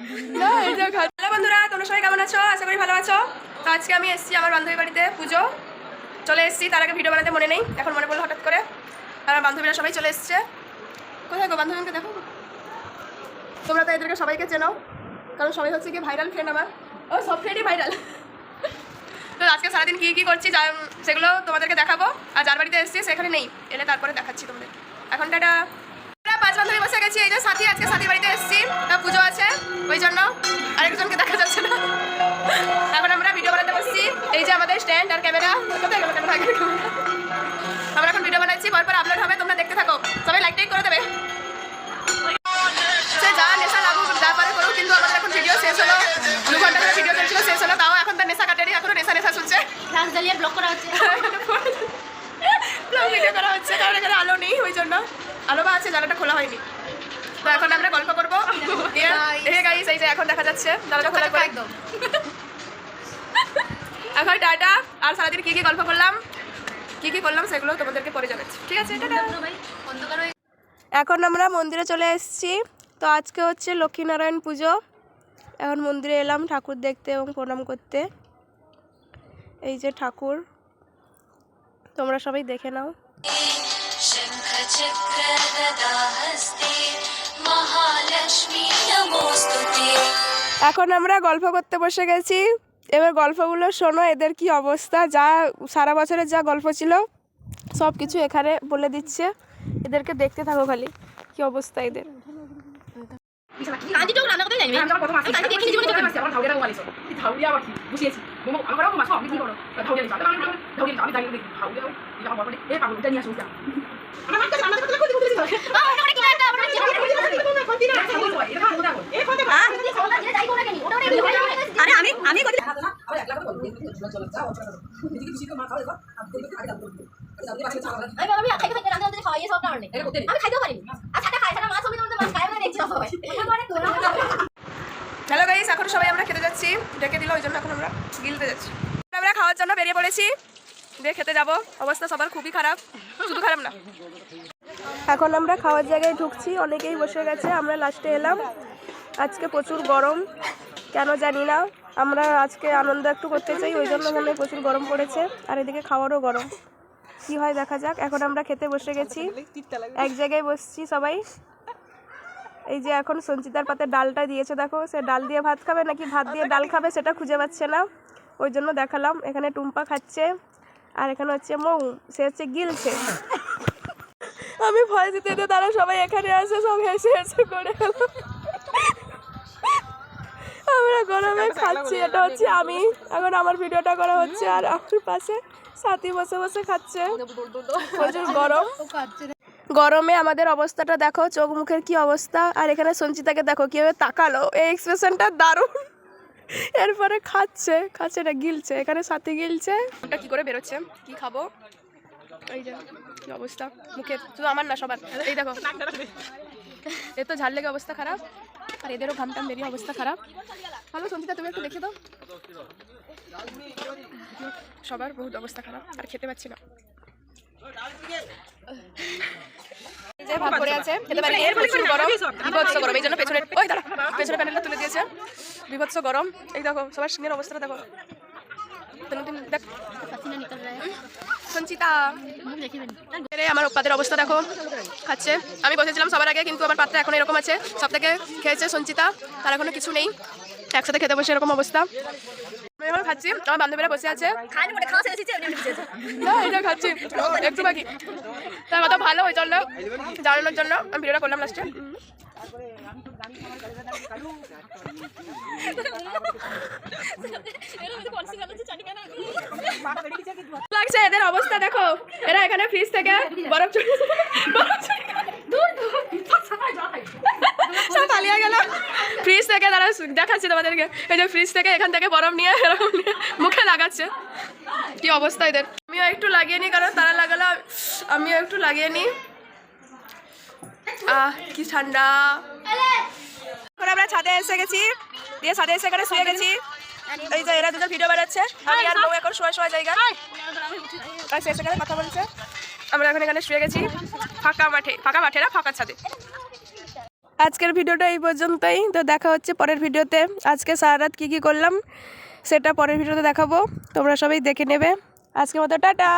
Hello বন্ধুরা, তোমরা সবাই কেমন আছো? আশা করি ভালো আছো। তো আজকে আমি এসেছি আমার বান্ধবী বাড়িতে, পুজো। চলে এসেছি, তার আগে ভিডিও বানাতে মনে নেই, এখন মনে পড়ল হঠাৎ করে। আমার বান্ধবীরা সবাই চলে এসেছে। কোথায় গো বান্ধবীকে দেখো। তোমরা তো এদেরকে সবাইকে চেনো, কারণ সবাই হচ্ছে কি ভাইরাল ফ্রেন্ড আমার। ও, সব ফ্রেন্ডই ভাইরাল তো আজকে সারাদিন কী কী করছি সেগুলো তোমাদেরকে দেখাবো। আর যার বাড়িতে এসেছি সেখানে নেই। এলে তারপরে দেখাচ্ছি তোমাদের। এখন টাটা আমরা পাঁচ বান্ধবী বসে গেছি এই যে সাথী আজকে সাথী বাড়িতে এসেছি। তা পুজো আছে ওই জন্য আরেকজনকে দেখা যাচ্ছে না। এখন আমরা ভিডিও বানাতে বসছি। এই যে আমাদের স্ট্যান্ড আর ক্যামেরা কোথায় গেল ক্যামেরা আমরা এখন ভিডিও বানাচ্ছি পরপর আপলোড হবে তোমরা দেখতে থাকো। সবাই লাইক টাইক করে দেবে। যা নেশা লাগুক যা পারে করুক কিন্তু আমাদের এখন ভিডিও শেষ হলো। দু ঘণ্টা ধরে ভিডিও চলছিল শেষ হলো তাও এখন তার নেশা কাটেনি এখনও নেশা নেশা শুনছে রাজ দালিয়া ব্লক করা হচ্ছে। ভিডিও করা হচ্ছে কারণ এখানে আলো নেই ওই জন্য। আলো বা আছে জানাটা খোলা হয়নি। তো এখন আমরা গল্প করব। গাইস এই যে এখন দেখা যাচ্ছে। দাদা খোলা একদম। এখন টাটা আর সারাদিন কী কী গল্প করলাম? কী কী করলাম সেগুলো তোমাদেরকে পরে জানাচ্ছি। ঠিক আছে এখন আমরা মন্দিরে চলে এসেছি। তো আজকে হচ্ছে লক্ষ্মীনারায়ণ পুজো। এখন মন্দিরে এলাম ঠাকুর দেখতে এবং প্রণাম করতে। এই যে ঠাকুর। তোমরা সবাই দেখে নাও। এখন আমরা গল্প করতে বসে গেছি। এবার গল্পগুলো শোনো এদের কি অবস্থা? যা সারা বছরের যা গল্প ছিল সব কিছু এখানে বলে দিচ্ছে। এদেরকে দেখতে থাকো খালি কি অবস্থা এদের? জানি আমি কান্তি দেখি জীবনে চোখে আরে আমি আমি আমি আমি খাইতে খাইতে রান্না করতে খাওয়াই সব কারণে আমি খাইতেও পারিনি আর সাথে খাই সাথে মাছ আমি তোমাদের মাছ খাই না এবারে তোরা। হ্যালো গাইস এখন সবাই আমরা খেতে যাচ্ছি। ডেকে দিল ওই জন্য এখন আমরা গিলতে যাচ্ছি। আমরা খাওয়ার জন্য বেরিয়ে পড়েছি। দিয়ে খেতে যাব। অবস্থা সবার খুবই খারাপ। শুধু খারাপ না। এখন আমরা খাওয়ার জায়গায় ঢুকছি। অনেকেই বসে গেছে। আমরা লাস্টে এলাম। আজকে প্রচুর গরম। কেন জানি না। আমরা আজকে আনন্দ একটু করতে চাই, ওই জন্য এখানে প্রচুর গরম পড়েছে। আর এদিকে খাওয়ারও গরম। কি হয় দেখা যাক, এখন আমরা খেতে বসে গেছি। এক জায়গায় বসছি সবাই। এই যে এখন সঞ্চিতার পাতে ডালটা দিয়েছে, দেখো, সে ডাল দিয়ে ভাত খাবে নাকি ভাত দিয়ে ডাল খাবে সেটা খুঁজে পাচ্ছে না। ওই জন্য দেখালাম, এখানে টুম্পা খাচ্ছে। আর এখানে হচ্ছে মৌ, সে হচ্ছে গিলছে। আমি ভয় দিতে তারা সবাই এখানে আসে, সব হেসে হেসে করে গরমে খাচ্ছি, এটা হচ্ছে আমি। এখন আমার ভিডিওটা করা হচ্ছে আর আমার পাশে সাথী বসে বসে খাচ্ছে। প্রচুর গরম। গরমে আমাদের অবস্থাটা দেখো, চোখ মুখের কি অবস্থা। আর এখানে সঞ্চিতাকে দেখো, কীভাবে তাকালো। এই এক্সপ্রেশনটা দারুণ। এরপরে খাচ্ছে খাচ্ছে না, গিলছে। এখানে সাথে গিলছে। ওটা কি করে বেরোচ্ছে? কি খাব? এই যে, কি অবস্থা? মুখে শুধু আমার না, সবার। এই দেখো। এ তো ঝাল লেগে অবস্থা খারাপ। আর এদেরও ঘামটাম বেরিয়ে অবস্থা খারাপ। ভালো সঞ্চিতা তুমি একটু দেখে দাও। সবার বহুত অবস্থা খারাপ আর খেতে পাচ্ছি না। যে ভাত পড়ে আছে খেতে পারি? প্রচুর গরম বিভৎস গরম এই জন্য পেছনে ওই দাঁড়া পেছনে প্যানেলটা তুলে দিয়েছে। বিভৎস গরম এই দেখো সবার সিংহের অবস্থাটা দেখো। সঞ্চিতা আমার পাতের অবস্থা দেখো। খাচ্ছে। আমি বসেছিলাম সবার আগে কিন্তু আমার পাত্র এখন এরকম আছে। সব থেকে খেয়েছে সঞ্চিতা তার এখনও কিছু নেই। একসাথে খেতে বসে এরকম অবস্থা। আমি খাচ্ছি। আমার বান্ধবীরা বসে আছে। না এটা খাচ্ছি। একটু বাকি। তার কথা ভালো জন্য জানানোর জন্য। আমি ভিডিওটা করলাম লাস্টে লাগছে এদের অবস্থা দেখো। এরা এখানে ফ্রিজ থেকে বরফ চুরি বরফ চুরি করে- সব পালিয়ে গেল। ফ্রিজ থেকে তারা দেখাচ্ছে তোমাদেরকে। এই যে ফ্রিজ থেকে এখান থেকে বরফ নিয়ে এরকম মুখে লাগাচ্ছে। কি অবস্থা এদের? আমিও একটু লাগিয়ে নিই, কারণ তারা লাগালো আমিও একটু লাগিয়ে নিই। আহ, কি ঠান্ডা। এখন আমরা ছাদে এসে গেছি। দিয়ে ছাদে এসে এখানে শুয়ে গেছি। এই যে এরা দুজন ভিডিও বানাচ্ছে। আমি আর বউ এখন শোয়া শোয়া জায়গা। আর সে সেখানে কথা বলছে। আমরা এখন এখানে শুয়ে গেছি। ফাঁকা মাঠে ফাঁকা মাঠে না, ফাঁকা ছাদে। আজকের ভিডিওটা এই পর্যন্তই। তো দেখা হচ্ছে পরের ভিডিওতে। আজকে সারা রাত কী কী করলাম, সেটা পরের ভিডিওতে দেখাবো। তোমরা সবাই দেখে নেবে। আজকের মতো, টাটা!